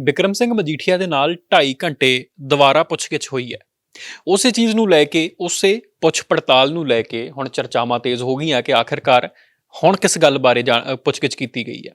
ਵਿਕਰਮ ਸਿੰਘ ਮਜੀਠੀਆ ਦੇ ਨਾਲ 2.5 ਘੰਟੇ ਦੁਬਾਰਾ ਪੁੱਛਗਿੱਛ ਹੋਈ ਹੈ। ਉਸੇ ਚੀਜ਼ ਨੂੰ ਲੈ ਕੇ, ਉਸੇ ਪੁੱਛ ਪੜਤਾਲ ਨੂੰ ਲੈ ਕੇ ਹੁਣ ਚਰਚਾਵਾਂ ਤੇਜ਼ ਹੋ ਗਈਆਂ ਕਿ ਆਖਿਰਕਾਰ ਹੁਣ ਕਿਸ ਗੱਲ ਬਾਰੇ ਜਾਣ- ਪੁੱਛਗਿੱਛ ਕੀਤੀ ਗਈ ਹੈ।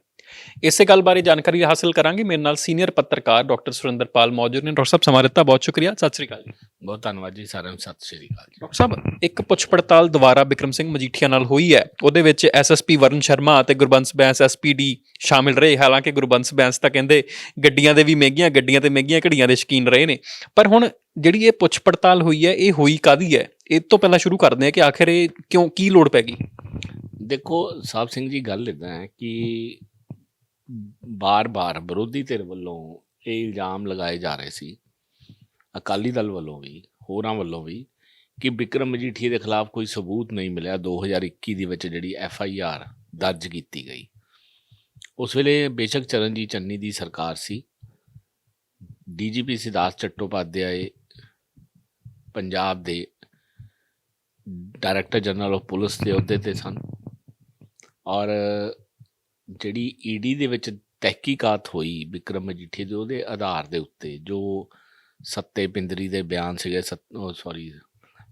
ਇਸੇ ਗੱਲ ਬਾਰੇ ਜਾਣਕਾਰੀ ਹਾਸਲ ਕਰਾਂਗੇ। ਮੇਰੇ ਨਾਲ ਸੀਨੀਅਰ ਪੱਤਰਕਾਰ ਡਾਕਟਰ ਸੁਰਿੰਦਰਪਾਲ ਮੌਜੂਦ ਨੇ। ਡਾਕਟਰ ਸਾਹਿਬ ਸਮਾਂ ਦਿੱਤਾ ਬਹੁਤ ਸ਼ੁਕਰੀਆ। ਸਤਿ ਸ੍ਰੀ ਅਕਾਲ ਬਹੁਤ ਧੰਨਵਾਦ ਜੀ ਸਾਰਿਆਂ ਨੂੰ। ਸਤਿ ਸ਼੍ਰੀ ਅਕਾਲ ਜੀ। ਡਾਕਟਰ ਸਾਹਿਬ ਇੱਕ ਪੁੱਛ ਪੜਤਾਲ ਦੁਬਾਰਾ ਵਿਕਰਮ ਸਿੰਘ ਮਜੀਠੀਆ ਨਾਲ ਹੋਈ ਹੈ। ਉਹਦੇ ਵਿੱਚ ਐਸਐਸਪੀ ਵਰਨ ਸ਼ਰਮਾ ਅਤੇ ਗੁਰਬੰਸ ਬੈਂਸ ਐਸਪੀਡੀ ਸ਼ਾਮਿਲ ਰਹੇ। ਹਾਲਾਂਕਿ ਗੁਰਬੰਸ ਬੈਂਸ ਤਾਂ ਕਹਿੰਦੇ ਗੱਡੀਆਂ ਦੇ ਵੀ ਮਹਿੰਗੀਆਂ ਗੱਡੀਆਂ ਤੇ ਮਹਿੰਗੀਆਂ ਘੜੀਆਂ ਦੇ ਸ਼ਕੀਨ ਰਹੇ ਨੇ। ਪਰ ਹੁਣ ਜਿਹੜੀ ਇਹ ਪੁੱਛ ਪੜਤਾਲ ਹੋਈ ਹੈ ਇਹ ਹੋਈ ਕਾਦੀ ਹੈ? ਇਹ ਤੋਂ ਪਹਿਲਾਂ ਸ਼ੁਰੂ ਕਰਦੇ ਹਾਂ ਕਿ ਆਖਿਰ ਇਹ ਕਿਉਂ ਕੀ ਲੋੜ ਪੈ ਗਈ? ਦੇਖੋ ਸਾਹਿਬ ਸਿੰਘ ਜੀ ਗੱਲ ਇਦਾਂ ਹੈ ਕਿ ਬਾਰ-ਬਾਰ ਵਿਰੋਧੀ ਧਿਰ ਵੱਲੋਂ ਇਹ ਇਲਜ਼ਾਮ ਲਗਾਏ ਜਾ ਰਹੇ ਸੀ, ਅਕਾਲੀ ਦਲ ਵੱਲੋਂ ਵੀ, ਹੋਰਾਂ ਵੱਲੋਂ ਵੀ, ਕਿ ਵਿਕਰਮ ਮਜੀਠੀਆ ਦੇ ਖਿਲਾਫ ਕੋਈ ਸਬੂਤ ਨਹੀਂ ਮਿਲਿਆ 2021 ਦੇ ਵਿੱਚ ਜਿਹੜੀ ਐਫ ਆਈ ਆਰ ਦਰਜ ਕੀਤੀ ਗਈ। ਉਸ ਵੇਲੇ ਬੇਸ਼ੱਕ ਚਰਨਜੀਤ ਚੰਨੀ ਦੀ ਸਰਕਾਰ ਸੀ। ਡੀਜੀਪੀ ਸਿਧਾਰਥ ਚੱਟੋਪਾਧਿਆਏ ਪੰਜਾਬ ਦੇ ਡਾਇਰੈਕਟਰ ਜਨਰਲ ਆਫ ਪੁਲਿਸ ਦੇ ਅਹੁਦੇ ਤੇ ਸਨ ਔਰ ਜਿਹੜੀ ਈਡੀ ਦੇ ਵਿੱਚ ਤਹਿਕੀਕਾਤ ਹੋਈ ਵਿਕਰਮ ਮਜੀਠੀਆ ਦੇ ਉਹਦੇ ਆਧਾਰ ਦੇ ਉੱਤੇ ਜੋ ਸੱਤੇ ਪਿੰਦਰੀ ਦੇ ਬਿਆਨ ਸੀਗੇ ਸੌਰੀ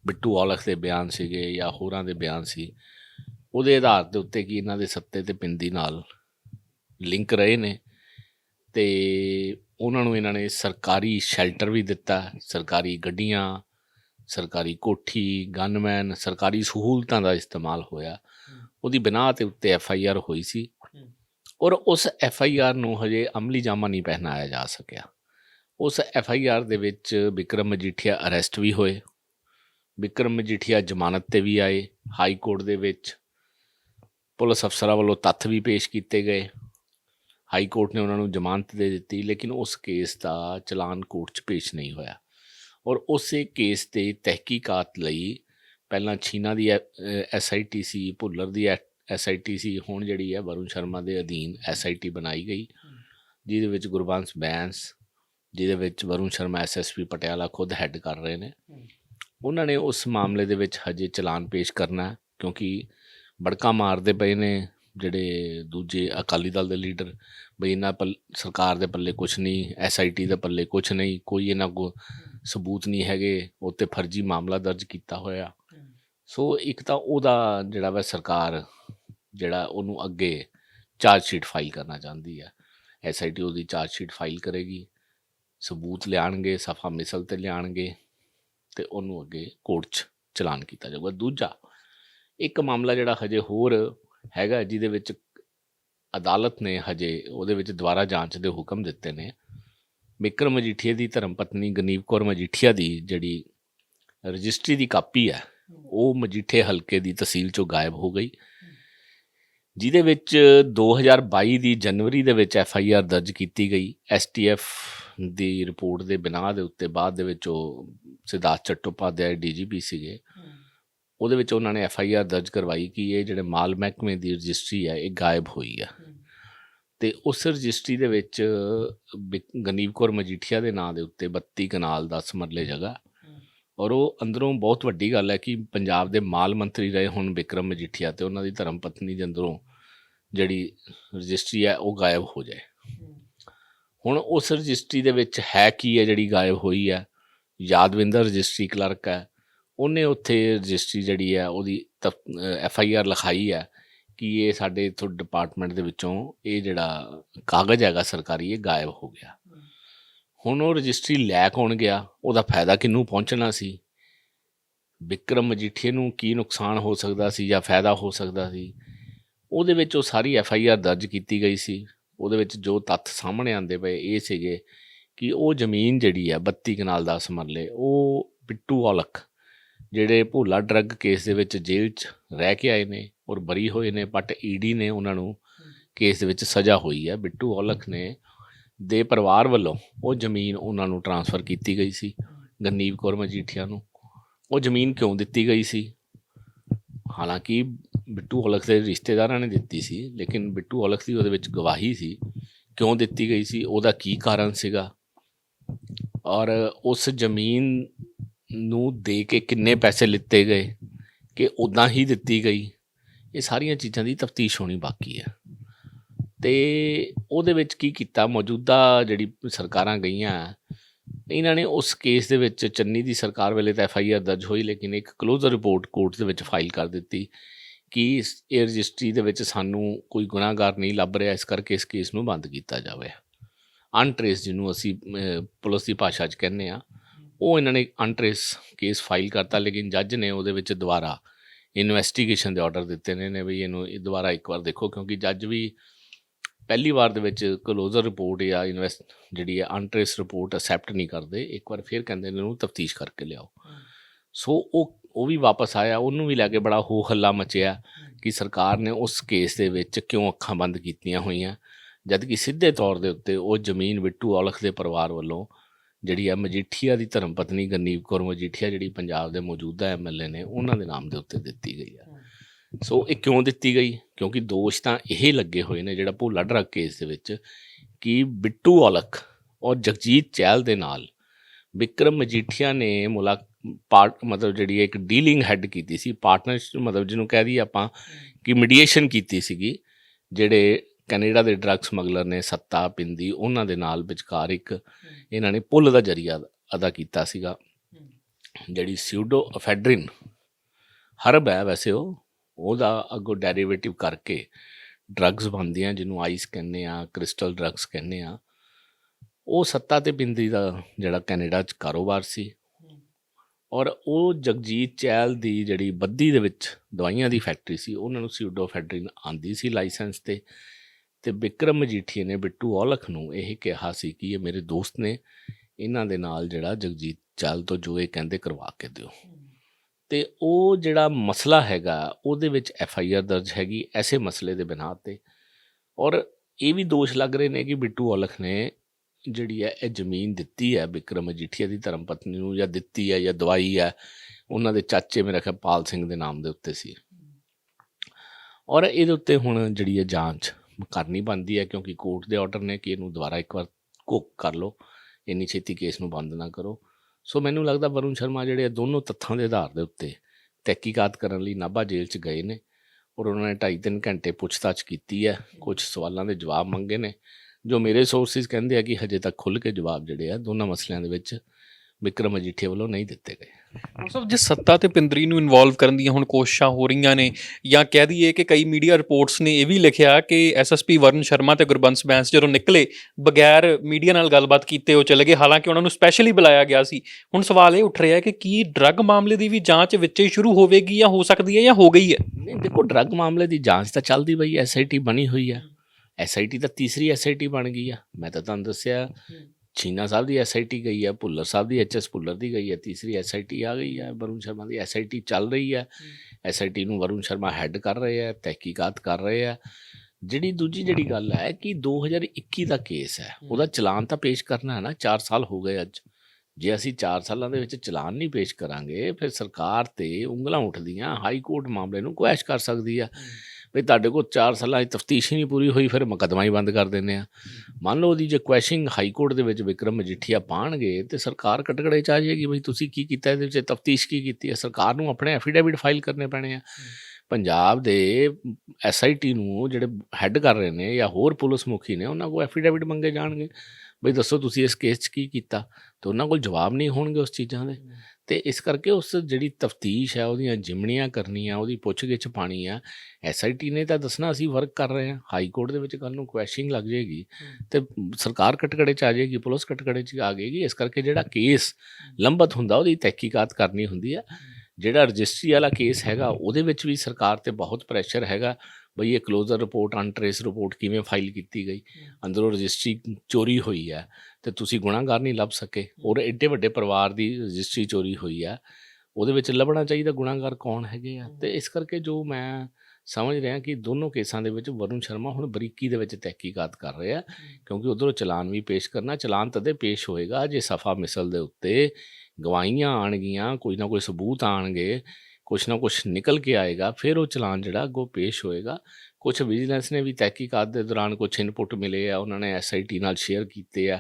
ਬਿੱਟੂ ਔਲਖ ਦੇ ਬਿਆਨ ਸੀਗੇ ਜਾਂ ਹੋਰਾਂ ਦੇ ਬਿਆਨ ਸੀ ਉਹਦੇ ਆਧਾਰ ਦੇ ਉੱਤੇ ਕਿ ਇਹਨਾਂ ਦੇ ਸੱਤੇ ਤੇ ਪਿੰਦੀ ਨਾਲ ਲਿੰਕ ਰਹੇ ਨੇ ਤੇ ਉਹਨਾਂ ਨੂੰ ਇਹਨਾਂ ਨੇ ਸਰਕਾਰੀ ਸ਼ੈਲਟਰ ਵੀ ਦਿੱਤਾ ਸਰਕਾਰੀ ਗੱਡੀਆਂ ਸਰਕਾਰੀ ਕੋਠੀ ਗਨਮੈਨ ਸਰਕਾਰੀ ਸਹੂਲਤਾਂ ਦਾ ਇਸਤੇਮਾਲ ਹੋਇਆ। ਉਹਦੀ ਬਿਨਾਹ ਤੇ ਉੱਤੇ ਐਫ ਆਈ ਆਰ ਹੋਈ ਸੀ। ਔਰ ਉਸ ਐਫ ਆਈ ਆਰ ਨੂੰ ਹਜੇ ਅਮਲੀ ਜਾਮਾ ਨਹੀਂ ਪਹਿਨਾਇਆ ਜਾ ਸਕਿਆ। ਉਸ ਐਫ ਆਈ ਆਰ ਦੇ ਵਿੱਚ ਵਿਕਰਮ ਮਜੀਠੀਆ ਅਰੈਸਟ ਵੀ ਹੋਏ। ਵਿਕਰਮ ਮਜੀਠੀਆ ਜ਼ਮਾਨਤ ਤੇ ਵੀ ਆਏ ਹਾਈ ਕੋਰਟ ਦੇ ਵਿੱਚ। ਪੁਲਿਸ ਅਫਸਰਾਂ ਵੱਲੋਂ ਤੱਥ ਵੀ ਪੇਸ਼ ਕੀਤੇ ਗਏ। ਹਾਈ ਕੋਰਟ ਨੇ ਉਹਨਾਂ ਨੂੰ ਜ਼ਮਾਨਤ ਦੇ ਦਿੱਤੀ, ਲੇਕਿਨ ਉਸ ਕੇਸ ਦਾ ਚਲਾਨ ਕੋਰਟ 'ਚ ਪੇਸ਼ ਨਹੀਂ ਹੋਇਆ। ਔਰ ਉਸੇ ਕੇਸ ਤੇ ਤਹਿਕੀਕਾਤ ਲਈ ਪਹਿਲਾਂ ਛੀਨਾ ਦੀ ਐਸਆਈਟੀਸੀ ਭੁੱਲਰ ਦੀ ਐਸਆਈਟੀਸੀ ਹੁਣ ਜਿਹੜੀ ਹੈ ਵਰੁਣ ਸ਼ਰਮਾ ਦੇ ਅਧੀਨ ਐਸਆਈਟੀ ਬਣਾਈ ਗਈ। ਜਿਹਦੇ ਵਿੱਚ ਗੁਰਬੰਸ ਬੈਂਸ ਜਿਹਦੇ ਵਿੱਚ ਵਰੁਣ ਸ਼ਰਮਾ ਐਸਐਸਪੀ ਪਟਿਆਲਾ ਖੁਦ ਹੈੱਡ ਕਰ ਰਹੇ ਨੇ। ਉਹਨਾਂ ਨੇ ਉਸ ਮਾਮਲੇ ਦੇ ਵਿੱਚ ਹਜੇ ਚਲਾਨ ਪੇਸ਼ ਕਰਨਾ ਕਿਉਂਕਿ ਬੜਕਾ ਮਾਰਦੇ ਪਏ ਨੇ ਜਿਹੜੇ ਦੂਜੇ ਅਕਾਲੀ ਦਲ ਦੇ ਲੀਡਰ ਬਈ ਇਹਨਾਂ ਪੱਲ ਸਰਕਾਰ ਦੇ ਪੱਲੇ ਕੁਝ ਨਹੀਂ ਐਸਆਈਟੀ ਦੇ ਪੱਲੇ ਕੁਝ ਨਹੀਂ ਕੋਈ ਇਹਨਾਂ ਕੋ ਸਬੂਤ ਨਹੀਂ ਹੈਗੇ ਉੱਤੇ ਫਰਜ਼ੀ ਮਾਮਲਾ ਦਰਜ ਕੀਤਾ ਹੋਇਆ। ਸੋ ਇੱਕ ਤਾਂ ਉਹਦਾ ਜਿਹੜਾ ਵਾ ਸਰਕਾਰ ਜਿਹੜਾ ਉਹਨੂੰ ਅੱਗੇ ਚਾਰਜ ਸ਼ੀਟ ਫਾਈਲ ਕਰਨਾ ਚਾਹੁੰਦੀ ਹੈ ਐਸਆਈਟੀ ਉਹਦੀ ਚਾਰਜ ਸ਼ੀਟ ਫਾਈਲ ਕਰੇਗੀ ਸਬੂਤ ਲਿਆਣਗੇ ਸਫਾ ਮਿਸਲ ਤੇ ਲਿਆਣਗੇ ਤੇ ਉਹਨੂੰ ਅੱਗੇ ਕੋਰਟ 'ਚ ਚਲਾਨ ਕੀਤਾ ਜਾਊਗਾ। ਦੂਜਾ ਇੱਕ ਮਾਮਲਾ ਜਿਹੜਾ ਹਜੇ ਹੋਰ ਹੈਗਾ ਜਿਹਦੇ ਵਿੱਚ ਅਦਾਲਤ ਨੇ ਹਜੇ ਉਹਦੇ ਵਿੱਚ ਦੁਬਾਰਾ ਜਾਂਚ ਦੇ ਹੁਕਮ ਦਿੱਤੇ ਨੇ। ਵਿਕਰਮ ਮਜੀਠੀਆ ਦੀ ਧਰਮ ਪਤਨੀ ਗਨੀਵ ਕੌਰ ਮਜੀਠੀਆ ਦੀ ਜਿਹੜੀ ਰਜਿਸਟਰੀ ਦੀ ਕਾਪੀ ਹੈ। ਉਹ ਮਜੀਠੇ ਹਲਕੇ ਦੀ ਤਹਿਸੀਲ ਚੋਂ ਗਾਇਬ ਹੋ ਗਈ। ਜਿਹਦੇ ਵਿੱਚ 2022 ਦੀ ਜਨਵਰੀ ਦੇ ਵਿੱਚ ਐਫ ਆਈ ਆਰ ਦਰਜ ਕੀਤੀ ਗਈ। ਐਸਟੀਐਫ ਦੀ ਰਿਪੋਰਟ ਦੇ ਬਿਨਾਂ ਦੇ ਉੱਤੇ ਬਾਅਦ ਦੇ ਵਿੱਚ ਉਹ ਸਿਧਾਰਥ ਚੱਟੋਪਾਧਿਆਏ ਡੀਜੀਪੀ ਸੀਗੇ। ਉਹਦੇ ਵਿੱਚ ਉਹਨਾਂ ਨੇ ਐਫ ਆਈ ਆਰ ਦਰਜ ਕਰਵਾਈ ਕਿ ਇਹ ਜਿਹੜੇ ਮਾਲ ਮਹਿਕਮੇ ਦੀ ਰਜਿਸਟਰੀ ਹੈ ਇਹ ਗਾਇਬ ਹੋਈ ਹੈ। ਤੇ ਉਸ ਰਜਿਸਟਰੀ ਦੇ ਵਿੱਚ ਗਨੀਵ ਕੌਰ ਮਜੀਠੀਆ ਦੇ ਨਾਂ ਦੇ ਉੱਤੇ 32 ਕਨਾਲ 10 ਮਰਲੇ ਜਗ੍ਹਾ ਔਰ ਉਹ ਅੰਦਰੋਂ ਬਹੁਤ ਵੱਡੀ ਗੱਲ ਹੈ ਕਿ ਪੰਜਾਬ ਦੇ ਮਾਲ ਮੰਤਰੀ ਰਹੇ ਹੁਣ ਵਿਕਰਮ ਮਜੀਠੀਆ ਤੇ ਉਹਨਾਂ ਦੀ ਧਰਮ ਪਤਨੀ ਦੇ ਅੰਦਰੋਂ ਜਿਹੜੀ ਰਜਿਸਟਰੀ ਹੈ ਉਹ ਗਾਇਬ ਹੋ ਜਾਏ। ਹੁਣ ਉਸ ਰਜਿਸਟਰੀ ਦੇ ਵਿੱਚ ਹੈ ਕੀ ਹੈ ਜਿਹੜੀ ਗਾਇਬ ਹੋਈ ਹੈ? ਯਾਦਵਿੰਦਰ ਰਜਿਸਟਰੀ ਕਲਰਕ ਹੈ। ਉਹਨੇ ਉੱਥੇ ਰਜਿਸਟਰੀ ਜਿਹੜੀ ਹੈ ਉਹਦੀ ਐਫ ਆਈ ਆਰ ਲਿਖਾਈ ਹੈ ਕਿ ਇਹ ਸਾਡੇ ਇਥੋਂ ਡਿਪਾਰਟਮੈਂਟ ਦੇ ਵਿੱਚੋਂ ਇਹ ਜਿਹੜਾ ਕਾਗਜ਼ ਹੈਗਾ ਸਰਕਾਰੀ ਇਹ ਗਾਇਬ ਹੋ ਗਿਆ। ਹੁਣ ਉਹ ਰਜਿਸਟਰੀ ਲੈ ਕੌਣ ਗਿਆ? ਉਹਦਾ ਫਾਇਦਾ ਕਿਹਨੂੰ ਪਹੁੰਚਣਾ ਸੀ? ਵਿਕਰਮ ਮਜੀਠੀਆ ਨੂੰ ਕੀ ਨੁਕਸਾਨ ਹੋ ਸਕਦਾ ਸੀ ਜਾਂ ਫਾਇਦਾ ਹੋ ਸਕਦਾ ਸੀ? ਉਹਦੇ ਵਿੱਚ ਉਹ ਸਾਰੀ ਐਫ ਆਈ ਆਰ ਦਰਜ ਕੀਤੀ ਗਈ ਸੀ। ਉਹਦੇ ਵਿੱਚ ਜੋ ਤੱਥ ਸਾਹਮਣੇ ਆਉਂਦੇ ਪਏ ਇਹ ਸੀਗੇ ਕਿ ਉਹ ਜ਼ਮੀਨ ਜਿਹੜੀ ਹੈ 32 ਕਨਾਲ 10 ਮਰਲੇ ਉਹ ਬਿੱਟੂ ਔਲਖ ਜਿਹੜੇ ਭੋਲਾ ਡਰੱਗ ਕੇਸ ਦੇ ਵਿੱਚ ਜੇਲ੍ਹ 'ਚ ਰਹਿ ਕੇ ਆਏ ਨੇ ਔਰ ਬਰੀ ਹੋਏ ਨੇ ਬਟ ਈਡੀ ਨੇ ਉਹਨਾਂ ਨੂੰ ਕੇਸ ਦੇ ਵਿੱਚ ਸਜ਼ਾ ਹੋਈ ਹੈ ਬਿੱਟੂ ਔਲਖ ਨੇ ਦੇ ਪਰਿਵਾਰ ਵੱਲੋਂ ਉਹ ਜ਼ਮੀਨ ਉਹਨਾਂ ਨੂੰ ਟਰਾਂਸਫਰ ਕੀਤੀ ਗਈ ਸੀ, ਗੰਨੀਵ ਕੌਰ ਮਜੀਠੀਆ ਨੂੰ। ਉਹ ਜ਼ਮੀਨ ਕਿਉਂ ਦਿੱਤੀ ਗਈ ਸੀ? ਹਾਲਾਂਕਿ ਬਿੱਟੂ ਔਲਖ ਦੇ ਰਿਸ਼ਤੇਦਾਰਾਂ ਨੇ ਦਿੱਤੀ ਸੀ, ਲੇਕਿਨ ਬਿੱਟੂ ਔਲਖ ਦੀ ਉਹਦੇ ਵਿੱਚ ਗਵਾਹੀ ਸੀ। ਕਿਉਂ ਦਿੱਤੀ ਗਈ ਸੀ? ਉਹਦਾ ਕੀ ਕਾਰਨ ਸੀਗਾ? ਔਰ ਉਸ ਜ਼ਮੀਨ ਨੂੰ ਦੇ ਕੇ ਕਿੰਨੇ ਪੈਸੇ ਲਿੱਤੇ ਗਏ? ਕਿ ਉਦਾਂ ਹੀ ਦਿੱਤੀ ਗਈ? ਇਹ ਸਾਰੀਆਂ ਚੀਜ਼ਾਂ ਦੀ ਤਫਤੀਸ਼ ਹੋਣੀ ਬਾਕੀ ਹੈ। ਤੇ ਉਹਦੇ ਵਿੱਚ ਕੀ ਕੀਤਾ? ਮੌਜੂਦਾ ਜਿਹੜੀ ਸਰਕਾਰਾਂ ਗਈਆਂ, ਇਹਨਾਂ ਨੇ ਉਸ ਕੇਸ ਦੇ ਵਿੱਚ ਚੰਨੀ ਦੀ ਸਰਕਾਰ ਵੇਲੇ ਤਾਂ ਐਫ ਆਈ ਆਰ ਦਰਜ ਹੋਈ, ਲੇਕਿਨ ਇੱਕ ਕਲੋਜ਼ਰ ਰਿਪੋਰਟ ਕੋਰਟ ਦੇ ਵਿੱਚ ਫਾਈਲ ਕਰ ਦਿੱਤੀ ਕਿ ਇਹ ਰਜਿਸਟਰੀ ਦੇ ਵਿੱਚ ਸਾਨੂੰ ਕੋਈ ਗੁਨਾਹਗਾਰ ਨਹੀਂ ਲੱਭ ਰਿਹਾ, ਇਸ ਕਰਕੇ ਇਸ ਕੇਸ ਨੂੰ ਬੰਦ ਕੀਤਾ ਜਾਵੇ। ਅਨਟ੍ਰੇਸ ਜਿਹਨੂੰ ਅਸੀਂ ਪੁਲਿਸ ਦੀ ਭਾਸ਼ਾ 'ਚ ਕਹਿੰਦੇ ਆ ਉਹ ਇਹਨਾਂ ਨੇ ਅਨਟ੍ਰੇਸ ਕੇਸ ਫਾਈਲ ਕਰਤਾ, ਲੇਕਿਨ ਜੱਜ ਨੇ ਉਹਦੇ ਵਿੱਚ ਦੁਬਾਰਾ ਇਨਵੈਸਟੀਗੇਸ਼ਨ ਦੇ ਆਰਡਰ ਦਿੱਤੇ ਨੇ ਨੇ ਵੀ ਇਹਨੂੰ ਇਹ ਦੁਬਾਰਾ ਇੱਕ ਵਾਰ ਦੇਖੋ, ਕਿਉਂਕਿ ਜੱਜ ਵੀ ਪਹਿਲੀ ਵਾਰ ਦੇ ਵਿੱਚ ਕਲੋਜ਼ਰ ਰਿਪੋਰਟ ਜਾਂ ਇਨਵੈਸਟ ਜਿਹੜੀ ਹੈ ਅਨਟ੍ਰੇਸ ਰਿਪੋਰਟ ਅਸੈਪਟ ਨਹੀਂ ਕਰਦੇ, ਇੱਕ ਵਾਰ ਫਿਰ ਕਹਿੰਦੇ ਨੇ ਇਹਨੂੰ ਤਫਤੀਸ਼ ਕਰਕੇ ਲਿਆਓ। ਸੋ ਉਹ ਉਹ ਵੀ ਵਾਪਸ ਆਇਆ, ਉਹਨੂੰ ਵੀ ਲੈ ਕੇ ਬੜਾ ਹੋ ਹੱਲਾ ਮਚਿਆ ਕਿ ਸਰਕਾਰ ਨੇ ਉਸ ਕੇਸ ਦੇ ਵਿੱਚ ਕਿਉਂ ਅੱਖਾਂ ਬੰਦ ਕੀਤੀਆਂ ਹੋਈਆਂ। ਜਦ ਕਿ ਸਿੱਧੇ ਤੌਰ ਦੇ ਉੱਤੇ ਉਹ ਜ਼ਮੀਨ ਬਿੱਟੂ ਔਲਖ ਦੇ ਪਰਿਵਾਰ ਵੱਲੋਂ ਜਿਹੜੀ ਆ ਮਜੀਠੀਆ ਦੀ ਧਰਮ ਪਤਨੀ ਗਰਨੀਬ ਕੌਰ ਮਜੀਠੀਆ, ਜਿਹੜੀ ਪੰਜਾਬ ਦੇ ਮੌਜੂਦਾ ਐਮਐਲਏ ਨੇ, ਉਹਨਾਂ ਦੇ ਨਾਮ ਦੇ ਉੱਤੇ ਦਿੱਤੀ ਗਈ ਹੈ। ਸੋ ਇਹ ਕਿਉਂ ਦਿੱਤੀ ਗਈ? ਕਿਉਂਕਿ ਦੋਸ਼ ਤਾਂ ਇਹ ਲੱਗੇ ਹੋਏ ਨੇ ਜਿਹੜਾ ਭੋਲਾ ਡਰੱਗ ਕੇਸ ਦੇ ਵਿੱਚ ਕਿ ਬਿੱਟੂ ਔਲਖ ਔਰ ਜਗਜੀਤ ਚਹਿਲ ਦੇ ਨਾਲ ਵਿਕਰਮ ਮਜੀਠੀਆ ਨੇ ਮੁਲਾ ਪਾਰਟ ਮਤਲਬ ਜਿਹੜੀ ਇੱਕ ਡੀਲਿੰਗ ਹੈਡ ਕੀਤੀ ਸੀ ਪਾਰਟਨਰਸ਼ਿਪ ਮਤਲਬ ਜਿਹਨੂੰ ਕਹਿ ਦਈਏ ਆਪਾਂ ਕਿ ਮੀਡੀਏਸ਼ਨ ਕੀਤੀ ਸੀਗੀ ਜਿਹੜੇ ਕੈਨੇਡਾ ਦੇ ਡਰੱਗ ਸਮਗਲਰ ਨੇ ਸੱਤਾ ਪਿੰਦੀ ਉਹਨਾਂ ਦੇ ਨਾਲ ਵਿਚਕਾਰ ਇੱਕ ਇਹਨਾਂ ਨੇ ਪੁੱਲ ਦਾ ਜਰੀਆ ਅਦਾ ਕੀਤਾ ਸੀਗਾ। ਜਿਹੜੀ ਸਿਊਡੋ ਅਫੈਡਰਿਨ ਹਰਬ ਹੈ ਵੈਸੇ ਉਹ। ਉਹਦਾ ਅੱਗੋਂ ਡੈਰੀਵੇਟਿਵ ਕਰਕੇ ਡਰੱਗਸ ਬਣਦੀਆਂ, ਜਿਹਨੂੰ ਆਈਸ ਕਹਿੰਦੇ ਆ ਕ੍ਰਿਸਟਲ ਡਰੱਗਸ ਕਹਿੰਦੇ ਆ ਉਹ ਸੱਤਾ ਤੇ ਬਿੰਦੀ ਦਾ ਜਿਹੜਾ ਕੈਨੇਡਾ 'ਚ ਕਾਰੋਬਾਰ ਸੀ। ਔਰ ਉਹ ਜਗਜੀਤ ਚਹਿਲ ਦੀ ਜਿਹੜੀ ਬੱਦੀ ਦੇ ਵਿੱਚ ਦਵਾਈਆਂ ਦੀ ਫੈਕਟਰੀ ਸੀ, ਉਹਨਾਂ ਨੂੰ ਸਿਊਡੋਫੈਡਰਿਨ ਆਂਦੀ ਸੀ ਲਾਇਸੈਂਸ ਤੇ। ਤੇ ਵਿਕਰਮ ਮਜੀਠੀਏ ਨੇ, ਬਿੱਟੂ ਔਲਖ ਨੂੰ ਇਹ ਕਿਹਾ ਸੀ ਕਿ ਇਹ ਮੇਰੇ ਦੋਸਤ ਨੇ, ਇਹਨਾਂ ਦੇ ਨਾਲ ਜਿਹੜਾ ਜਗਜੀਤ ਚਹਿਲ ਤੋਂ ਜੋ ਇਹ ਕਹਿੰਦੇ ਕਰਵਾ ਕੇ ਦਿਓ। ਤੇ ਉਹ ਜਿਹੜਾ ਮਸਲਾ ਹੈਗਾ, ਉਹਦੇ ਵਿੱਚ ਐਫ ਆਈ ਆਰ ਦਰਜ ਹੈਗੀ ਐਸੇ ਮਸਲੇ ਦੇ ਬਿਨਾਂ ਤੇ। ਔਰ ਇਹ ਵੀ ਦੋਸ਼ ਲੱਗ ਰਹੇ ਨੇ ਕਿ ਬਿੱਟੂ ਔਲਖ ਨੇ ਜਿਹੜੀ ਹੈ, ਇਹ ਜ਼ਮੀਨ ਦਿੱਤੀ ਹੈ ਵਿਕਰਮ ਅਜੀਠੀਆ ਦੀ ਧਰਮ ਪਤਨੀ ਨੂੰ, ਜਾਂ ਦਿੱਤੀ ਹੈ, ਜਾਂ ਦਵਾਈ ਹੈ, ਉਹਨਾਂ ਦੇ ਚਾਚੇ ਮੇਰੇ ਖਿਆਲ ਪਾਲ ਸਿੰਘ ਦੇ ਨਾਮ ਦੇ ਉੱਤੇ ਸੀ। ਔਰ ਇਹਦੇ ਉੱਤੇ ਹੁਣ ਜਿਹੜੀ ਹੈ ਜਾਂਚ ਕਰਨੀ ਬਣਦੀ ਹੈ, ਕਿਉਂਕਿ ਕੋਰਟ ਦੇ ਆਰਡਰ ਨੇ ਕਿ ਇਹਨੂੰ ਦੁਬਾਰਾ ਇੱਕ ਵਾਰ ਕੁੱਕ ਕਰ ਲਓ। ਇੰਨੀ ਛੇਤੀ ਕੇਸ ਨੂੰ ਬੰਦ ਨਾ ਕਰੋ। ਸੋ ਮੈਨੂੰ ਲੱਗਦਾ ਵਰੁਣ ਸ਼ਰਮਾ ਜਿਹੜੇ ਆ ਦੋਨੋਂ ਤੱਥਾਂ ਦੇ ਆਧਾਰ ਦੇ ਉੱਤੇ ਤਹਿਕੀਕਾਤ ਕਰਨ ਲਈ ਨਾਭਾ ਜੇਲ੍ਹ 'ਚ ਗਏ ਨੇ ਔਰ ਉਹਨਾਂ ਨੇ 2.5-3 ਘੰਟੇ ਪੁੱਛਤਾਛ ਕੀਤੀ ਹੈ ਕੁਝ ਸਵਾਲਾਂ ਦੇ ਜਵਾਬ ਮੰਗੇ ਨੇ, ਜੋ ਮੇਰੇ ਸੋਰਸਿਸ ਕਹਿੰਦੇ ਆ ਕਿ ਹਜੇ ਤੱਕ ਖੁੱਲ ਕੇ ਜਵਾਬ ਜਿਹੜੇ ਆ ਦੋਨਾਂ ਮਸਲਿਆਂ ਦੇ ਵਿੱਚ ਵਿਕਰਮ ਮਜੀਠੀਆ ਵੱਲੋਂ ਨਹੀਂ ਦਿੱਤੇ ਗਏ। ਮਤਲਬ ਜੇ ਸੱਤਾ ਤੇ ਪਿੰਦਰੀ ਨੂੰ ਇਨਵੋਲਵ ਕਰਨ ਦੀਆਂ ਹੁਣ ਕੋਸ਼ਿਸ਼ਾਂ ਹੋ ਰਹੀਆਂ ਨੇ ਜਾਂ ਕਹਿ ਦਈਏ ਕਿ ਕਈ ਮੀਡੀਆ ਰਿਪੋਰਟਸ ਨੇ ਇਹ ਵੀ ਲਿਖਿਆ ਕਿ ਐਸਐਸਪੀ ਵਰਨ ਸ਼ਰਮਾ ਤੇ ਗੁਰਬੰਸ ਬੈਂਸ ਜਦੋਂ ਨਿਕਲੇ ਬਗੈਰ ਮੀਡੀਆ ਨਾਲ ਗੱਲਬਾਤ ਕੀਤੇ ਉਹ ਚਲੇ ਗਏ। ਹਾਲਾਂਕਿ ਉਹਨਾਂ ਨੂੰ ਸਪੈਸ਼ਲੀ ਬੁਲਾਇਆ ਗਿਆ ਸੀ। ਹੁਣ ਸਵਾਲ ਇਹ ਉੱਠ ਰਿਹਾ ਕਿ ਕੀ ਡਰੱਗ ਮਾਮਲੇ ਦੀ ਵੀ ਜਾਂਚ ਵਿੱਚ ਹੀ ਸ਼ੁਰੂ ਹੋਵੇਗੀ ਜਾਂ ਹੋ ਸਕਦੀ ਹੈ ਜਾਂ ਹੋ ਗਈ ਹੈ? ਨਹੀਂ ਦੇਖੋ ਡਰੱਗ ਮਾਮਲੇ ਦੀ ਜਾਂਚ ਤਾਂ ਚੱਲਦੀ ਪਈ ਐਸਆਈਟੀ ਬਣੀ ਹੋਈ ਹੈ। ਐਸਆਈਟੀ ਤਾਂ ਤੀਸਰੀ ਐਸਆਈਟੀ ਬਣ ਗਈ ਆ। ਮੈਂ ਤਾਂ ਤੁਹਾਨੂੰ ਦੱਸਿਆ ਛੀਨਾ ਸਾਹਿਬ ਦੀ ਐਸਆਈਟੀ ਗਈ ਹੈ ਭੁੱਲਰ ਸਾਹਿਬ ਦੀ ਐਚਐਸ ਭੁੱਲਰ ਦੀ ਗਈ ਹੈ ਤੀਸਰੀ ਐਸਆਈਟੀ ਆ ਗਈ ਹੈ ਵਰੁਣ ਸ਼ਰਮਾ ਦੀ ਐਸਆਈਟੀ ਚੱਲ ਰਹੀ ਹੈ। ਐਸਆਈਟੀ ਨੂੰ ਵਰੁਣ ਸ਼ਰਮਾ ਹੈੱਡ ਕਰ ਰਹੇ ਹੈ ਤਹਿਕੀਕਾਤ ਕਰ ਰਹੇ ਹੈ। ਜਿਹੜੀ ਦੂਜੀ ਜਿਹੜੀ ਗੱਲ ਹੈ ਕਿ 2021 ਦਾ ਕੇਸ ਹੈ ਉਹਦਾ ਚਲਾਨ ਤਾਂ ਪੇਸ਼ ਕਰਨਾ ਹੈ ਨਾ 4 ਸਾਲ ਹੋ ਗਏ ਅੱਜ। ਜੇ ਅਸੀਂ 4 ਸਾਲਾਂ ਦੇ ਵਿੱਚ ਚਲਾਨ ਨਹੀਂ ਪੇਸ਼ ਕਰਾਂਗੇ ਫਿਰ ਸਰਕਾਰ ਤੇ ਉਂਗਲਾਂ ਉੱਠਦੀਆਂ ਹਾਈ ਕੋਰਟ ਮਾਮਲੇ ਨੂੰ ਕੁਐਸ਼ ਕਰ ਸਕਦੀ ਆ ਵੀ ਤੁਹਾਡੇ ਕੋਲ 4 ਸਾਲਾਂ ਦੀ ਤਫਤੀਸ਼ ਹੀ ਨਹੀਂ ਪੂਰੀ ਹੋਈ, ਫਿਰ ਮੁਕੱਦਮਾ ਹੀ ਬੰਦ ਕਰ ਦਿੰਦੇ ਆ। ਮੰਨ ਲਓ ਉਹਦੀ ਜੇ ਕੁਐਸ਼ਿੰਗ ਹਾਈ ਕੋਰਟ ਦੇ ਵਿੱਚ ਵਿਕਰਮ ਮਜੀਠੀਆ ਪਾਣਗੇ ਤੇ ਸਰਕਾਰ ਕਟਕੜੇ ਚ ਆ ਜਾਏਗੀ ਬਈ ਤੁਸੀਂ ਕੀ ਕੀਤਾ ਇਹਦੇ ਵਿੱਚ, ਤਫਤੀਸ਼ ਕੀ ਕੀਤੀ ਹੈ? ਸਰਕਾਰ ਨੂੰ ਆਪਣੇ ਐਫੀਡੇਵਿਟ ਫਾਈਲ ਕਰਨੇ ਪੈਣੇ ਆ। ਪੰਜਾਬ ਦੇ ਐਸਆਈਟੀ ਨੂੰ ਜਿਹੜੇ ਹੈੱਡ ਕਰ ਰਹੇ ਨੇ ਜਾਂ ਹੋਰ ਪੁਲਿਸ ਮੁਖੀ ਨੇ, ਉਹਨਾਂ ਕੋਲ ਐਫੀਡੇਵਿਟ ਮੰਗੇ ਜਾਣਗੇ। ਬਈ ਦੱਸੋ ਤੁਸੀਂ ਇਸ ਕੇਸ 'ਚ ਕੀ ਕੀਤਾ? ਤੇ ਉਹਨਾਂ ਕੋਲ ਜਵਾਬ ਨਹੀਂ ਹੋਣਗੇ ਉਸ ਚੀਜ਼ਾਂ ਦੇ। ਤੇ ਇਸ ਕਰਕੇ ਉਸ ਜਿਹੜੀ ਤਫਤੀਸ਼ ਹੈ ਉਹਦੀਆਂ ਜਿਮਣੀਆਂ ਕਰਨੀਆਂ ਉਹਦੀ ਪੁੱਛਗਿੱਛ ਪਾਣੀ ਆ ਐਸਆਈਟੀ ਨੇ ਤਾਂ ਦੱਸਣਾ ਅਸੀਂ ਵਰਕ ਕਰ ਰਹੇ ਹਾਂ। ਹਾਈ ਕੋਰਟ ਦੇ ਵਿੱਚ ਕੱਲ ਨੂੰ ਕੁਐਸ਼ਿੰਗ ਲੱਗ ਜਾਏਗੀ ਤੇ ਸਰਕਾਰ ਕਟਕੜੇ ਚ ਆ ਜਾਏਗੀ ਪੁਲਿਸ ਕਟਕੜੇ ਚ ਆ ਜਾਏਗੀ ਇਸ ਕਰਕੇ ਜਿਹੜਾ ਕੇਸ ਲੰਬਤ ਹੁੰਦਾ ਉਹਦੀ ਤਹਿਕੀਕਾਤ ਕਰਨੀ ਹੁੰਦੀ ਹੈ। ਜਿਹੜਾ ਰਜਿਸਟਰੀ ਵਾਲਾ ਕੇਸ ਹੈਗਾ ਉਹਦੇ ਵਿੱਚ ਵੀ ਸਰਕਾਰ ਤੇ ਬਹੁਤ ਪ੍ਰੈਸ਼ਰ ਹੈਗਾ। ਬਈ ਇਹ ਕਲੋਜ਼ਰ ਰਿਪੋਰਟ ਅਨਟ੍ਰੇਸ ਰਿਪੋਰਟ ਕਿਵੇਂ ਫਾਈਲ ਕੀਤੀ ਗਈ? ਅੰਦਰੋਂ ਰਜਿਸਟਰੀ ਚੋਰੀ ਹੋਈ ਹੈ ਤੇ ਤੁਸੀਂ ਗੁਨਾਹਗਾਰ ਨਹੀਂ ਲੱਭ ਸਕੇ। ਔਰ ਐਡੇ ਵੱਡੇ ਪਰਿਵਾਰ ਦੀ ਰਜਿਸਟਰੀ ਚੋਰੀ ਹੋਈ ਹੈ, ਉਹਦੇ ਵਿੱਚ ਲੱਭਣਾ ਚਾਹੀਦਾ ਗੁਨਾਹਗਾਰ ਕੌਣ ਹੈਗੇ ਆ? ਤੇ ਇਸ ਕਰਕੇ ਜੋ ਮੈਂ ਸਮਝ ਰਿਹਾ ਕਿ ਦੋਨੋਂ ਕੇਸਾਂ ਦੇ ਵਿੱਚ ਵਰੁਣ ਸ਼ਰਮਾ ਹੁਣ ਬਰੀਕੀ ਦੇ ਵਿੱਚ ਤਹਿਕੀਕਾਤ ਕਰ ਰਿਹਾ, ਕਿਉਂਕਿ ਉਧਰੋਂ ਚਲਾਨ ਵੀ ਪੇਸ਼ ਕਰਨਾ, ਚਲਾਨ ਤਦੇ ਪੇਸ਼ ਹੋਏਗਾ ਜੇ ਸਫਾ ਮਿਸਲ ਦੇ ਉੱਤੇ ਗਵਾਹੀਆਂ ਆਣਗੀਆਂ ਕੋਈ ਨਾ ਕੋਈ ਸਬੂਤ ਆਣਗੇ ਕੁਛ ਨਾ ਕੁਛ ਨਿਕਲ ਕੇ ਆਏਗਾ, ਫਿਰ ਉਹ ਚਲਾਨ ਜਿਹੜਾ ਅੱਗੋਂ ਪੇਸ਼ ਹੋਏਗਾ। ਕੁਝ ਵਿਜੀਲੈਂਸ ਨੇ ਵੀ ਤਹਿਕੀਕਾਤ ਦੇ ਦੌਰਾਨ ਕੁਝ ਇਨਪੁਟ ਮਿਲੇ ਆ, ਉਹਨਾਂ ਨੇ ਐਸਆਈਟੀ ਨਾਲ ਸ਼ੇਅਰ ਕੀਤੇ ਆ।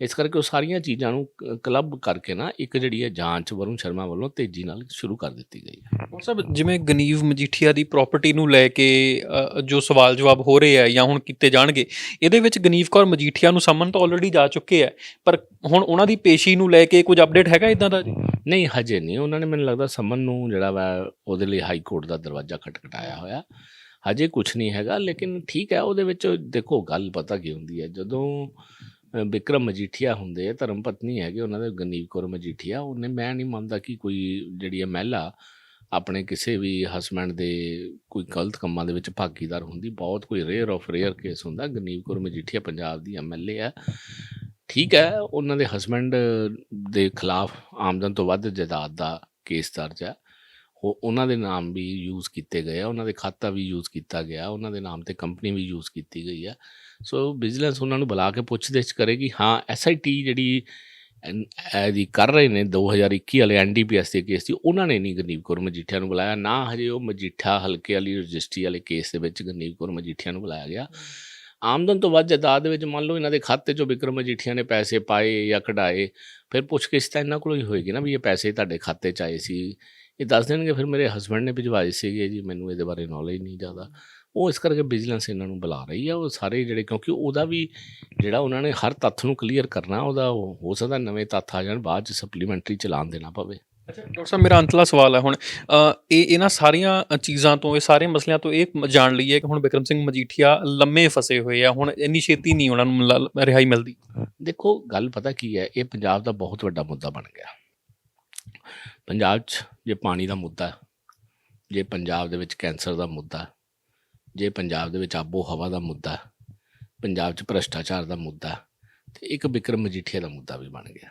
ਇਸ ਕਰਕੇ ਉਹ ਸਾਰੀਆਂ ਚੀਜ਼ਾਂ ਨੂੰ ਕ- ਕਲੱਬ ਕਰਕੇ ਨਾ ਇੱਕ ਜਿਹੜੀ ਹੈ ਜਾਂਚ ਵਰੁਣ ਸ਼ਰਮਾ ਵੱਲੋਂ ਤੇਜ਼ੀ ਨਾਲ ਸ਼ੁਰੂ ਕਰ ਦਿੱਤੀ ਗਈ ਹੈ। ਡਾਕਟਰ ਸਾਹਿਬ ਜਿਵੇਂ ਗਨੀਵ ਮਜੀਠੀਆ ਦੀ ਪ੍ਰਾਪਰਟੀ ਨੂੰ ਲੈ ਕੇ ਜੋ ਸਵਾਲ ਜਵਾਬ ਹੋ ਰਹੇ ਆ ਜਾਂ ਹੁਣ ਕੀਤੇ ਜਾਣਗੇ, ਇਹਦੇ ਵਿੱਚ ਗਨੀਵ ਕੌਰ ਮਜੀਠੀਆ ਨੂੰ ਸੰਮਨ ਤਾਂ ਆਲਰੇਡੀ ਜਾ ਚੁੱਕੇ ਆ, ਪਰ ਹੁਣ ਉਹਨਾਂ ਦੀ ਪੇਸ਼ੀ ਨੂੰ ਲੈ ਕੇ ਕੁਝ ਅਪਡੇਟ ਹੈਗਾ ਇਦਾਂ ਦਾ ਜੀ? ਨਹੀਂ ਹਜੇ ਨਹੀਂ। ਉਹਨਾਂ ਨੇ ਮੈਨੂੰ ਲੱਗਦਾ ਸਮਨ ਨੂੰ ਜਿਹੜਾ ਵਾ ਉਹਦੇ ਲਈ ਹਾਈ ਕੋਰਟ ਦਾ ਦਰਵਾਜ਼ਾ ਖਟਖਟਾਇਆ ਹੋਇਆ। ਹਜੇ ਕੁਝ ਨਹੀਂ ਹੈਗਾ ਲੇਕਿਨ ਠੀਕ ਹੈ ਉਹਦੇ ਵਿੱਚ ਦੇਖੋ ਗੱਲ ਪਤਾ ਕੀ ਹੁੰਦੀ ਹੈ। ਜਦੋਂ ਅ, ਵਿਕਰਮ ਮਜੀਠੀਆ ਹੁੰਦੇ ਆ ਧਰਮ ਪਤਨੀ ਹੈਗੇ ਉਹਨਾਂ ਦੇ ਗਨੀਵ ਕੌਰ ਮਜੀਠੀਆ ਉਹਨੇ ਮੈਂ ਨਹੀਂ ਮੰਨਦਾ ਕਿ ਕੋਈ ਜਿਹੜੀ ਹੈ ਮਹਿਲਾ ਆਪਣੇ ਕਿਸੇ ਵੀ ਹਸਬੈਂਡ ਦੇ ਕੋਈ ਗਲਤ ਕੰਮਾਂ ਦੇ ਵਿੱਚ ਭਾਗੀਦਾਰ ਹੁੰਦੀ। ਬਹੁਤ ਕੋਈ ਰੇਅਰ ਆਫ ਰੇਅਰ ਕੇਸ ਹੁੰਦਾ। ਗਨੀਵ ਕੌਰ ਮਜੀਠੀਆ ਪੰਜਾਬ ਦੀ ਐਮਐਲਏ ਆ ਠੀਕ ਹੈ, ਉਹਨਾਂ ਦੇ ਹਸਬੈਂਡ ਦੇ ਖਿਲਾਫ ਆਮਦਨ ਤੋਂ ਵੱਧ ਜਾਇਦਾਦ ਦਾ ਕੇਸ ਦਰਜ ਹੈ। ਉਹ, ਉਹਨਾਂ ਦੇ ਨਾਮ ਵੀ ਯੂਜ਼ ਕੀਤੇ ਗਏ ਆ, ਉਹਨਾਂ ਦੇ ਖਾਤਾ ਵੀ ਯੂਜ਼ ਕੀਤਾ ਗਿਆ, ਉਹਨਾਂ ਦੇ ਨਾਮ ਤੇ ਕੰਪਨੀ ਵੀ ਯੂਜ਼ ਕੀਤੀ ਗਈ ਹੈ ਸੋ ਵਿਜੀਲੈਂਸ ਉਹਨਾਂ ਨੂੰ ਬੁਲਾ ਕੇ ਪੁੱਛਦਿਛ ਕਰੇਗੀ ਹਾਂ ਐਸਆਈਟੀ ਜਿਹੜੀ ਐਨ- ਇਹਦੀ ਕਰ ਰਹੇ ਨੇ 2021 ਵਾਲੇ ਐਨਡੀਪੀਐਸ ਦੇ ਕੇਸ ਦੀ, ਉਹਨਾਂ ਨੇ ਨਹੀਂ ਗਨੀਵ ਕੌਰ ਮਜੀਠੀਆ ਨੂੰ ਬੁਲਾਇਆ, ਨਾ ਹਜੇ ਉਹ ਮਜੀਠਾ ਹਲਕੇ ਵਾਲੀ ਰਜਿਸਟਰੀ ਵਾਲੇ ਕੇਸ ਦੇ ਵਿੱਚ ਗਨੀਵ ਕੌਰ ਮਜੀਠੀਆ ਨੂੰ ਬੁਲਾਇਆ ਗਿਆ। ਆਮਦਨ ਤੋਂ ਵੱਧ ਜਾਇਦਾਦ ਦੇ ਵਿੱਚ ਮੰਨ ਲਓ ਇਹਨਾਂ ਦੇ ਖਾਤੇ 'ਚੋਂ ਵਿਕਰਮ ਮਜੀਠੀਆ ਨੇ ਪੈਸੇ ਪਾਏ ਜਾਂ ਕਢਾਏ, ਫਿਰ ਪੁੱਛਗਿੱਛ ਤਾਂ ਇਹਨਾਂ ਕੋਲੋਂ ਹੀ ਹੋਏਗੀ ਨਾ ਵੀ ਇਹ ਪੈਸੇ ਤੁਹਾਡੇ ਖਾਤੇ 'ਚ ਆਏ ਸੀ। ਇਹ ਦੱਸ ਦੇਣਗੇ, ਫਿਰ ਮੇਰੇ ਹਸਬੰਡ ਨੇ ਭਿਜਵਾਏ ਸੀਗੇ ਜੀ, ਮੈਨੂੰ ਇਹਦੇ ਬਾਰੇ ਨੌਲੇਜ ਨਹੀਂ ਜ਼ਿਆਦਾ। ਉਹ ਇਸ ਕਰਕੇ ਵਿਜੀਲੈਂਸ ਇਹਨਾਂ ਨੂੰ ਬੁਲਾ ਰਹੀ ਆ, ਉਹ ਸਾਰੇ ਜਿਹੜੇ, ਕਿਉਂਕਿ ਉਹਦਾ ਵੀ ਜਿਹੜਾ ਉਹਨਾਂ ਨੇ ਹਰ ਤੱਥ ਨੂੰ ਕਲੀਅਰ ਕਰਨਾ, ਉਹਦਾ ਉਹ ਹੋ ਸਕਦਾ ਨਵੇਂ ਤੱਥ ਆ ਜਾਣ, ਬਾਅਦ ਚ ਸਪਲੀਮੈਂਟਰੀ ਚਲਾਨ ਦੇਣਾ ਪਵੇ। ਅੱਛਾ ਡਾਕਟਰ ਸਾਹਿਬ ਮੇਰਾ ਅੰਤਲਾ ਸਵਾਲ ਹੈ ਹੁਣ। ਇਹ ਇਹਨਾਂ ਸਾਰੀਆਂ ਚੀਜ਼ਾਂ ਤੋਂ ਇਹ ਸਾਰੇ ਮਸਲਿਆਂ ਤੋਂ ਇਹ ਜਾਣ ਲਈਏ ਕਿ ਹੁਣ ਬਿਕਰਮ ਸਿੰਘ ਮਜੀਠੀਆ ਲੰਮੇ ਫਸੇ ਹੋਏ ਆ ਹੁਣ ਇੰਨੀ ਛੇਤੀ ਨਹੀਂ ਉਹਨਾਂ ਨੂੰ ਰਿਹਾਈ ਮਿਲਦੀ। ਦੇਖੋ ਗੱਲ ਪਤਾ ਕੀ ਹੈ ਇਹ ਪੰਜਾਬ ਦਾ ਬਹੁਤ ਵੱਡਾ ਮੁੱਦਾ ਬਣ ਗਿਆ। ਪੰਜਾਬ 'ਚ ਜੇ ਪਾਣੀ ਦਾ ਮੁੱਦਾ ਜੇ ਪੰਜਾਬ ਦੇ ਵਿੱਚ ਕੈਂਸਰ ਦਾ ਮੁੱਦਾ ਜੇ ਪੰਜਾਬ ਦੇ ਵਿੱਚ ਆਬੋ ਹਵਾ ਦਾ ਮੁੱਦਾ ਪੰਜਾਬ 'ਚ ਭ੍ਰਸ਼ਟਾਚਾਰ ਦਾ ਮੁੱਦਾ ਹੈ, ਤੇ ਇੱਕ ਬਿਕਰਮ ਮਜੀਠੀਆ ਦਾ ਮੁੱਦਾ ਵੀ ਬਣ ਗਿਆ।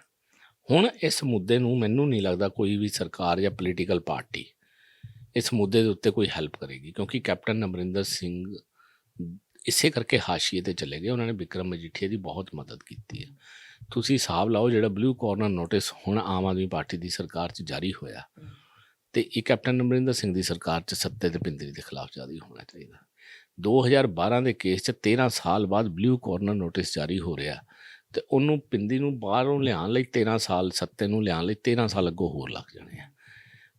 ਹੁਣ ਇਸ ਮੁੱਦੇ ਨੂੰ ਮੈਨੂੰ ਨਹੀਂ ਲੱਗਦਾ ਕੋਈ ਵੀ ਸਰਕਾਰ ਜਾਂ ਪੋਲੀਟੀਕਲ ਪਾਰਟੀ ਇਸ ਮੁੱਦੇ ਦੇ ਉੱਤੇ ਕੋਈ ਹੈਲਪ ਕਰੇਗੀ, ਕਿਉਂਕਿ ਕੈਪਟਨ ਅਮਰਿੰਦਰ ਸਿੰਘ ਇਸੇ ਕਰਕੇ ਹਾਸ਼ੀਏ ਤੇ ਚਲੇ ਗਏ, ਉਹਨਾਂ ਨੇ ਵਿਕਰਮ ਮਜੀਠੀਆ ਦੀ ਬਹੁਤ ਮਦਦ ਕੀਤੀ ਹੈ। ਤੁਸੀਂ ਹਿਸਾਬ ਲਾਓ ਜਿਹੜਾ ਬਲੂ ਕਾਰਨਰ ਨੋਟਿਸ ਹੁਣ ਆਮ ਆਦਮੀ ਪਾਰਟੀ ਦੀ ਸਰਕਾਰ 'ਚ ਜਾਰੀ ਹੋਇਆ, ਤੇ ਇਹ ਕੈਪਟਨ ਅਮਰਿੰਦਰ ਸਿੰਘ ਦੀ ਸਰਕਾਰ 'ਚ ਸੱਤੇ ਤੇ ਪਿੰਦਰੀ ਦੇ ਖਿਲਾਫ ਜਾਰੀ ਹੋਣਾ ਚਾਹੀਦਾ। 2012 ਦੇ ਕੇਸ 'ਚ 13 ਸਾਲ ਬਾਅਦ ਬਲੂ ਕਾਰਨਰ ਨੋਟਿਸ ਜਾਰੀ ਹੋ ਰਿਹਾ ਤੇ ਉਹਨੂੰ ਪਿੰਦੀ ਨੂੰ ਬਾਹਰੋਂ ਲਿਆਉਣ ਲਈ 13 ਸਾਲ, ਸੱਤੇ ਨੂੰ ਲਿਆਉਣ ਲਈ 13 ਸਾਲ ਅੱਗੋਂ ਹੋਰ ਲੱਗ ਜਾਣੇ ਆ।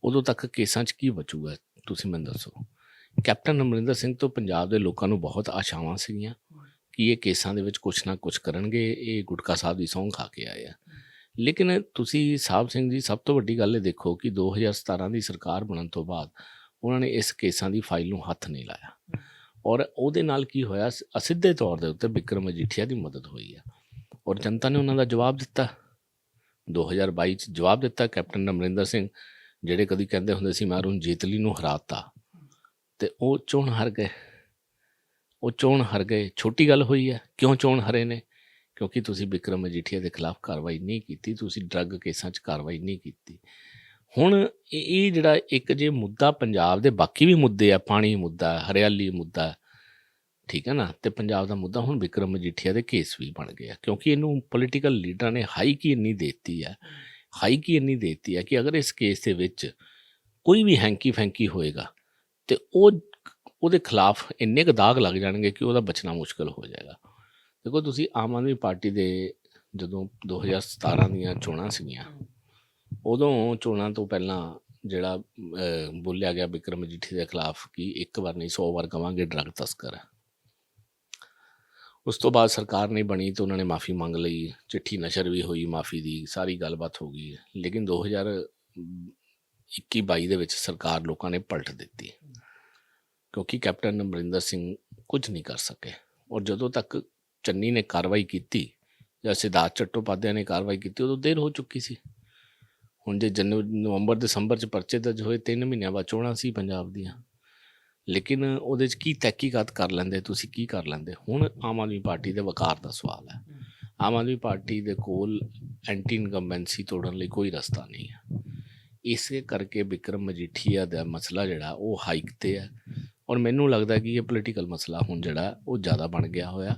ਉਦੋਂ ਤੱਕ ਕੇਸਾਂ 'ਚ ਕੀ ਬਚੂਗਾ, ਤੁਸੀਂ ਮੈਨੂੰ ਦੱਸੋ? ਕੈਪਟਨ ਅਮਰਿੰਦਰ ਸਿੰਘ ਤੋਂ ਪੰਜਾਬ ਦੇ ਲੋਕਾਂ ਨੂੰ ਬਹੁਤ ਆਸ਼ਾਵਾਂ ਸੀਗੀਆਂ ਕਿ ਇਹ ਕੇਸਾਂ ਦੇ ਵਿੱਚ ਕੁਛ ਨਾ ਕੁਛ ਕਰਨਗੇ, ਇਹ ਗੁਟਕਾ ਸਾਹਿਬ ਦੀ ਸਹੁੰ ਖਾ ਕੇ ਆਏ ਆ। ਲੇਕਿਨ ਤੁਸੀਂ ਸਾਹਿਬ ਸਿੰਘ ਜੀ, ਸਭ ਤੋਂ ਵੱਡੀ ਗੱਲ ਇਹ ਦੇਖੋ ਕਿ 2017 ਦੀ ਸਰਕਾਰ ਬਣਨ ਤੋਂ ਬਾਅਦ ਉਹਨਾਂ ਨੇ ਇਸ ਕੇਸਾਂ ਦੀ ਫਾਈਲ ਨੂੰ ਹੱਥ ਨਹੀਂ ਲਾਇਆ। ਔਰ ਉਹਦੇ ਨਾਲ ਕੀ ਹੋਇਆ ਅਸਿੱਧੇ ਤੌਰ ਦੇ ਉੱਤੇ ਵਿਕਰਮ ਅਜੀਠੀਆ ਦੀ ਮਦਦ ਹੋਈ ਆ। ਔਰ ਜਨਤਾ ਨੇ ਉਹਨਾਂ ਦਾ ਜਵਾਬ ਦਿੱਤਾ 2022 ਚ ਜਵਾਬ ਦਿੱਤਾ ਕੈਪਟਨ ਅਮਰਿੰਦਰ ਸਿੰਘ ਜਿਹੜੇ ਕਦੀ ਕਹਿੰਦੇ ਹੁੰਦੇ ਸੀ ਮੈਂ ਅਰੁਣ ਜੇਤਲੀ ਨੂੰ ਹਰਾਤਾ ਤੇ ਉਹ ਚੋਣ ਹਾਰ ਗਏ ਉਹ ਚੋਣ ਹਾਰ ਗਏ ਛੋਟੀ ਗੱਲ ਹੋਈ ਹੈ ਕਿਉਂ ਚੋਣ ਹਾਰੇ ਨੇ ਕਿਉਂਕਿ ਤੁਸੀਂ ਵਿਕਰਮ ਮਜੀਠੀਆ ਦੇ ਖਿਲਾਫ ਕਾਰਵਾਈ ਨਹੀਂ ਕੀਤੀ ਤੁਸੀਂ ਡਰੱਗ ਕੇਸਾਂ 'ਚ ਕਾਰਵਾਈ ਨਹੀਂ ਕੀਤੀ ਹੁਣ ਇਹ ਇਹ ਜਿਹੜਾ ਇੱਕ ਜੇ ਮੁੱਦਾ ਪੰਜਾਬ ਦੇ ਬਾਕੀ ਵੀ ਮੁੱਦੇ ਆ ਪਾਣੀ ਮੁੱਦਾ ਹਰਿਆਲੀ ਮੁੱਦਾ ਠੀਕ ਹੈ ਨਾ? ਤੇ ਪੰਜਾਬ ਦਾ ਮੁੱਦਾ ਹੁਣ ਵਿਕਰਮ ਮਜੀਠੀਆ ਦੇ ਕੇਸ ਵੀ ਬਣ ਗਿਆ, ਕਿਉਂਕਿ ਇਹਨੂੰ ਪੋਲੀਟੀਕਲ ਲੀਡਰਾਂ ਨੇ ਹਾਈ ਕੀ ਇੰਨੀ ਦਿੱਤੀ ਹੈ ਹਾਈ ਕੀ ਇੰਨੀ ਦੇਤੀ ਹੈ ਕਿ ਅਗਰ ਇਸ ਕੇਸ ਦੇ ਵਿੱਚ ਕੋਈ ਵੀ ਹੈਂਕੀ ਫੈਂਕੀ ਹੋਏਗਾ ਤੇ ਉਹ ਉਹਦੇ ਖਿਲਾਫ ਇੰਨੇ ਕੁ ਦਾਗ ਲੱਗ ਜਾਣਗੇ ਕਿ ਉਹਦਾ ਬਚਣਾ ਮੁਸ਼ਕਲ ਹੋ ਜਾਏਗਾ। ਦੇਖੋ ਤੁਸੀਂ ਆਮ ਆਦਮੀ ਪਾਰਟੀ ਦੇ ਜਦੋਂ 2017 ਦੀਆਂ ਚੋਣਾਂ ਸੀਗੀਆਂ, ਉਦੋਂ ਚੋਣਾਂ ਤੋਂ ਪਹਿਲਾਂ ਜਿਹੜਾ ਬੋਲਿਆ ਗਿਆ ਵਿਕਰਮ ਮਜੀਠੀ ਦੇ ਖਿਲਾਫ ਕਿ ਇੱਕ ਵਾਰ ਨਹੀਂ 100 ਵਾਰ ਕਵਾਂਗੇ ਡਰੱਗ ਤਸਕਰ। ਹੈ ਉਸ ਤੋਂ ਬਾਅਦ ਸਰਕਾਰ ਨਹੀਂ ਬਣੀ ਤੇ ਉਹਨਾਂ ਨੇ ਮਾਫੀ ਮੰਗ ਲਈ, ਚਿੱਠੀ ਨਸ਼ਰ ਵੀ ਹੋਈ ਮਾਫੀ ਦੀ, ਸਾਰੀ ਗੱਲਬਾਤ ਹੋ ਗਈ। ਲੇਕਿਨ 2021 22 ਦੇ ਵਿੱਚ ਸਰਕਾਰ ਲੋਕਾਂ ਨੇ ਪਲਟ ਦਿੱਤੀ ਕਿਉਂਕਿ ਕੈਪਟਨ ਅਮਰਿੰਦਰ ਸਿੰਘ ਕੁਝ ਨਹੀਂ ਕਰ ਸਕੇ। ਔਰ ਜਦੋਂ ਤੱਕ ਚੰਨੀ ਨੇ ਕਾਰਵਾਈ ਕੀਤੀ ਜਾਂ ਸਿਧਾਰਥ ਚੱਟੋਪਾਧਿਆ ਨੇ ਕਾਰਵਾਈ ਕੀਤੀ, ਉਦੋਂ ਦੇਰ ਹੋ ਚੁੱਕੀ ਸੀ। ਹੁਣ ਜੇ ਜਨਵਰੀ, ਨਵੰਬਰ, ਦਸੰਬਰ ਚ ਪਰਚੇ ਦਰਜ ਹੋਏ 3 ਮਹੀਨਿਆਂ ਬਾਅਦ ਚੋਣਾਂ ਸੀ ਪੰਜਾਬ ਦੀਆਂ। ਲੇਕਿਨ ਉਹਦੇ ਚ ਕੀ ਤਹਿਕੀਕਾਤ ਕਰ ਲੈਂਦੇ ਤੁਸੀਂ ਕੀ ਕਰ ਲੈਂਦੇ? ਹੁਣ ਆਮ ਆਦਮੀ ਪਾਰਟੀ ਦੇ ਵਕਾਰ ਦਾ ਸਵਾਲ ਹੈ। ਆਮ ਆਦਮੀ ਪਾਰਟੀ ਦੇ ਕੋਲ ਐਂਟੀ ਇਨਕੰਬੈਂਸੀ ਤੋੜਨ ਲਈ ਕੋਈ ਰਸਤਾ ਨਹੀਂ ਹੈ। ਇਸੇ ਕਰਕੇ ਵਿਕਰਮ ਮਜੀਠੀਆ ਦਾ ਮਸਲਾ ਜਿਹੜਾ ਉਹ ਹਾਈਕ ਤੇ ਹੈ। ਔਰ ਮੈਨੂੰ ਲੱਗਦਾ ਕਿ ਇਹ ਪੋਲੀਟੀਕਲ ਮਸਲਾ ਹੁਣ ਜਿਹੜਾ ਉਹ ਜ਼ਿਆਦਾ ਬਣ ਗਿਆ ਹੋਇਆ।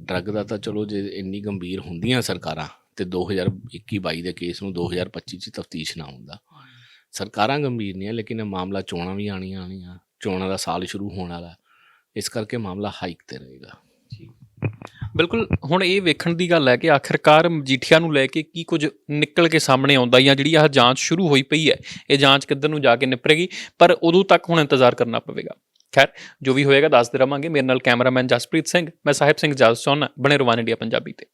ਡਰੱਗ ਦਾ ਤਾਂ ਚਲੋ ਜੇ ਇੰਨੀ ਗੰਭੀਰ ਹੁੰਦੀਆਂ ਸਰਕਾਰਾਂ ਤੇ 2021 22 ਦੇ ਕੇਸ ਨੂੰ 2025 ਚ ਤਫਤੀਸ਼ ਨਾ ਹੁੰਦਾ। ਸਰਕਾਰਾਂ ਗੰਭੀਰ ਨਹੀਂ ਹੈ ਲੇਕਿਨ ਇਹ ਮਾਮਲਾ ਚੋਣਾਂ ਵੀ ਆਣੀਆਂ ਆਣੀਆਂ ਚੋਣਾਂ ਦਾ ਸਾਲ ਸ਼ੁਰੂ ਹੋਣ ਵਾਲਾ ਇਸ ਕਰਕੇ ਮਾਮਲਾ ਹਾਈਕ ਤੇ ਰਹੇਗਾ। ਬਿਲਕੁਲ, ਹੁਣ ਇਹ ਵੇਖਣ ਦੀ ਗੱਲ ਹੈ ਕਿ ਆਖਿਰਕਾਰ ਮਜੀਠੀਆ ਨੂੰ ਲੈ ਕੇ ਕੀ ਕੁਝ ਨਿਕਲ ਕੇ ਸਾਹਮਣੇ ਆਉਂਦਾ ਜਾਂ ਜਿਹੜੀ ਆਹ ਜਾਂਚ ਸ਼ੁਰੂ ਹੋਈ ਪਈ ਹੈ, ਇਹ ਜਾਂਚ ਕਿੱਧਰ ਨੂੰ ਜਾ ਕੇ ਨਿਪਰੇਗੀ ਪਰ ਉਦੋਂ ਤੱਕ ਹੁਣ ਇੰਤਜ਼ਾਰ ਕਰਨਾ ਪਵੇਗਾ। ਖੈਰ, ਜੋ ਵੀ ਹੋਏਗਾ, ਦੱਸਦੇ ਰਵਾਂਗੇ। ਮੇਰੇ ਨਾਲ ਕੈਮਰਾਮੈਨ ਜਸਪ੍ਰੀਤ ਸਿੰਘ, ਮੈਂ ਸਾਹਿਬ ਸਿੰਘ ਜਸਸੋਨ ਬਣੇ ਰਵਾਨ ਇੰਡੀਆ ਪੰਜਾਬੀ ਤੇ।